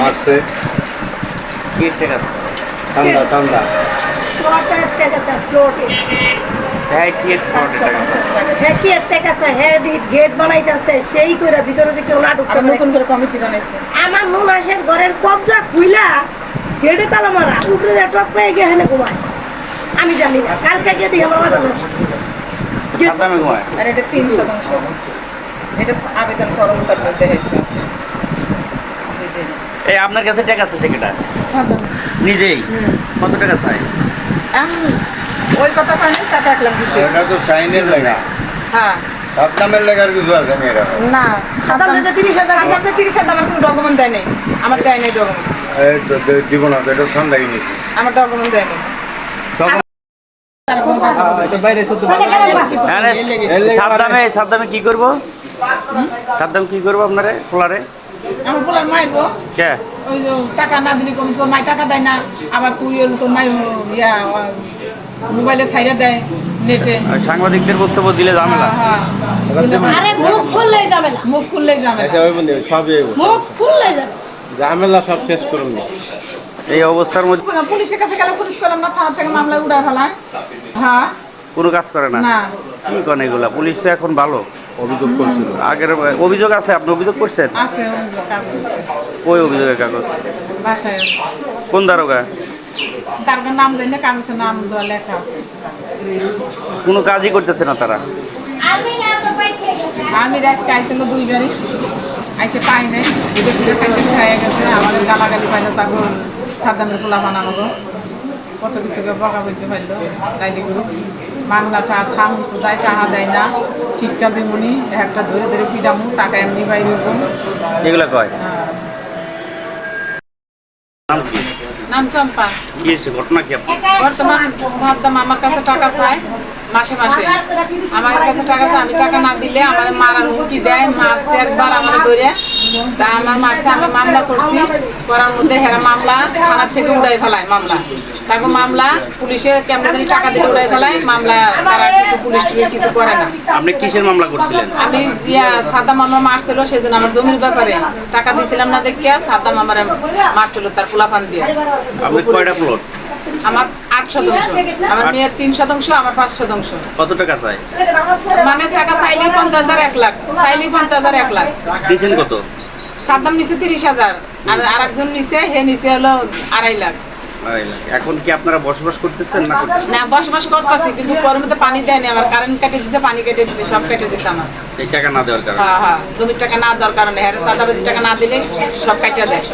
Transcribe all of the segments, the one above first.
মারছে। কি টাকা ঠান্ডা ঠান্ডা। সেই করে ভিতরে যে কেউ না ঢুকতে নতুন করে কমিটি বানাইছে। আমার নুনাসের ঘরের কবজা খুইলা গেটে তালা মারা উপরে যে টপ পেয়ে গিয়ে হেনে ঘুমায়। আমি জানি না কালকে গিয়ে দেখি আমার মাথা নষ্ট। ঘুমায়। আর এটা তিন শতাংশ। এটা আবেদন করো তারপরে দেখেছে এই আপনার কাছে টাকা আছে টিকিটা নিজেই? কত টাকা চাই? ওই কথা পাইনি তাতে এক লাখ দিতে। এটা তো সাইনের লেগা হ্যাঁ। সাবধানের লেগার কিছু আছে মেয়েরা না সাধারণত তিরিশ হাজার আমার তিরিশ হাজার আমার কোনো ডকুমেন্ট দেয় নাই। আমার দেয় নাই ডকুমেন্ট। এই তো দিব না এটা কিনেছি আমার ডকুমেন্ট দেয় নাই। সাবধানে সাবধানে কি করব? সাবধান কি করব আপনারে? খোলারে আমার বলার মাইরবো কে? ওই যে টাকা না দিলে কমি তোর মাই টাকা দেয় না। আবার তুই ওর তোর মাই ইয়া মোবাইলে ছাইরা দেয় নেটে। আর সাংবাদিকদের বক্তব্য দিলে ঝামেলা। হ্যাঁ হ্যাঁ। আরে মুখ খুললেই না মুখ খুললেই ওই বন্ধু সবই মুখ খুললেই ঝামেলা। সব শেষ করুন। এই অবস্থার মধ্যে পুলিশের কাছে গেলে পুলিশ করলাম না থানা থেকে মামলা উড়ায় ফেলায়। হ্যাঁ। কোনো কাজ করে না। না। কি করেন এগুলা? পুলিশ তো এখন ভালো। অভিযোগ করছিল। আগের অভিযোগ আছে আপনি অভিযোগ করছেন। ওই অভিযোগের কাগজ? কোন দারোগা? কোনো কাজই করতেছে না তারা? আমি আজকে আইছিল দুইবারই আইসে পাই নাই। এটা ঘুরে খাইতে খাইয়ে গেছে। আমার গালাগালি পাইলো তাকে সাদ্দামের পোলা বানানো কত কিছু বকা বলতে পারল তাইলে গুলো বাংলাটা থাম চোদায় টাকা দেয় না শিক্ষা দিমুনি একটা ধরে ধরে পিডামু টাকা এমনি বাইরে এগুলা কয়? নাম চম্পা। কি হয়েছে? ঘটনা কি বর্তমান সাদ্দাম আমার কাছে টাকা চায় মাসে মাসে। আমার কাছে টাকা চায় আমি টাকা না দিলে আমার মারার হুমকি দেয় মারছে একবার আমার ধরে। তা আমার মারছে আমি মামলা করছি। করার মধ্যে হেরা মামলা থানার থেকে উড়াই ফেলায় মামলা। তারপর মামলা পুলিশে কেমন জানি টাকা দিয়ে উড়াই ফেলায় মামলা তারা কিছু পুলিশ টুলিশ কিছু করে না। আপনি কিসের মামলা করছিলেন? আমি ইয়া সাদ্দাম আমার মারছিল সেজন্য আমার জমির ব্যাপারে টাকা দিয়েছিলাম না দেখিয়া সাদ্দাম আমার মারছিল তার পোলাপান দিয়ে। আপনি কয়টা প্লট আমার শতাংশ। আমার মেয়ের তিন শতাংশ আমার পাঁচ শতাংশ। কত টাকা চাই? মানে টাকা চাইলেই পঞ্চাশ হাজার এক লাখ। চাইলেই পঞ্চাশ হাজার এক লাখ। দিয়েছেন কত? সাদ্দাম নিচে তিরিশ হাজার আর আরেকজন নিচে হে নিচে হলো আড়াই লাখ আড়াই লাখ। এখন কি আপনারা বসবাস করতেছেন না না বসবাস করতেছি কিন্তু পরের মধ্যে পানি দেয়নি আমার। কারেন্ট কেটে দিচ্ছে পানি কেটে দিচ্ছে সব কেটে দিচ্ছে আমার। এই টাকা না দেওয়ার কারণে? হ্যাঁ হ্যাঁ জমির টাকা না দেওয়ার কারণে। হ্যাঁ চাঁদাবাজি টাকা না দিলে সব কাটিয়ে দেয়।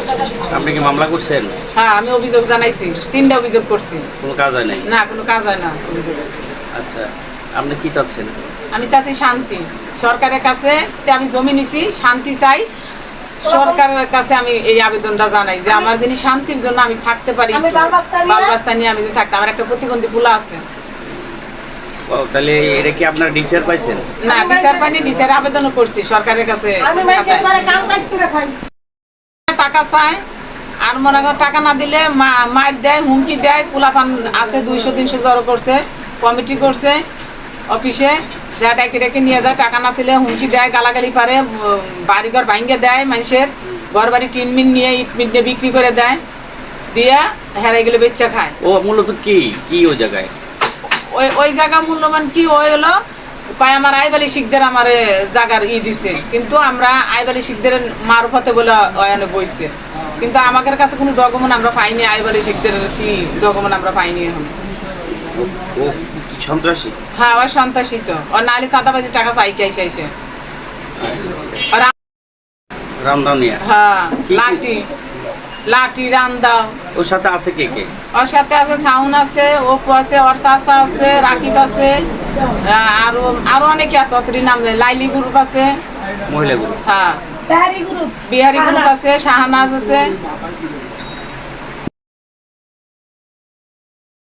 আপনি কি মামলা করছেন? হ্যাঁ আমি অভিযোগ জানাইছি তিনটা অভিযোগ করছি। কোনো কাজ হয় নাই? না কোনো কাজ হয় না অভিযোগে। আচ্ছা আপনি কি চাচ্ছেন? আমি চাচ্ছি শান্তি। সরকারের কাছে তে আমি জমি নিছি শান্তি চাই। সরকারের কাছে আমি এই আবেদনটা জানাই যে আমার যিনি শান্তির জন্য আমি থাকতে পারি আমি বাল বাচ্চা নিয়ে- বাল বাচ্চা নিয়ে আমি যদি থাকতে আমার একটা প্রতিবন্ধী পুলা আছে। তাহলে এটা কি আপনার ডিসিআর পাইছেন? না ডিসার পাইনি ডিসার আবেদনও করছি সরকারের কাছে আমি মাইকের ঘরে কাম কাজ করে খাই। টাকা চায় আর মনে করেন টাকা না দিলে মার দেয় হুমকি দেয় পোলাপান আছে দুইশো তিনশো জড়ো করছে কমিটি করছে অফিসে। যা ডাকে ডেকে নিয়ে যায় টাকা না ছিলে হুমকি দেয় গালাগালি পারে উম, বাড়িঘর ভাঙ্গে দেয় মানুষের ঘর বাড়ি টিন মিন নিয়ে ইট মিট নিয়ে বিক্রি করে দেয় দিয়া হেরাই গেলে বেচ্চা খায়। ও মূলত কি? কি ওই জায়গায়? ওই ওই জায়গা মূল্যবান কি? ওই হলো কয় আমার আইবালি শিখদের আমার জায়গার ই দিছে। কিন্তু আমরা আইবালি শিখদের মারফতে বলে অয়ানে বইছে। কিন্তু আমাদের কাছে কোনো ডকুমেন্ট আমরা পাইনি আইবালি শিখদের কি ডকুমেন্ট আমরা পাইনি এখন। সন্ত্রাসী? হ্যাঁ ওর সন্ত্রাসিত ওর নালি চাঁদাবাজি টাকা চাইকে এসে এসে। আর রামদানিয়া হ্যাঁ লাঠি। লাঠি রান্দাও ওর সাথে আছে কে কে? ওর সাথে আছে সাউন আছে ওপো আছে ওর চাষা আছে রাকিব আছে আরও আরও অনেকে আছে অতরি নাম নেই লাইলি গ্রুপ আছে। মহিলাগুলো হ্যাঁ। বিহারি গ্রুপ। বিহারি গ্রুপ আছে শাহনাজ আছে।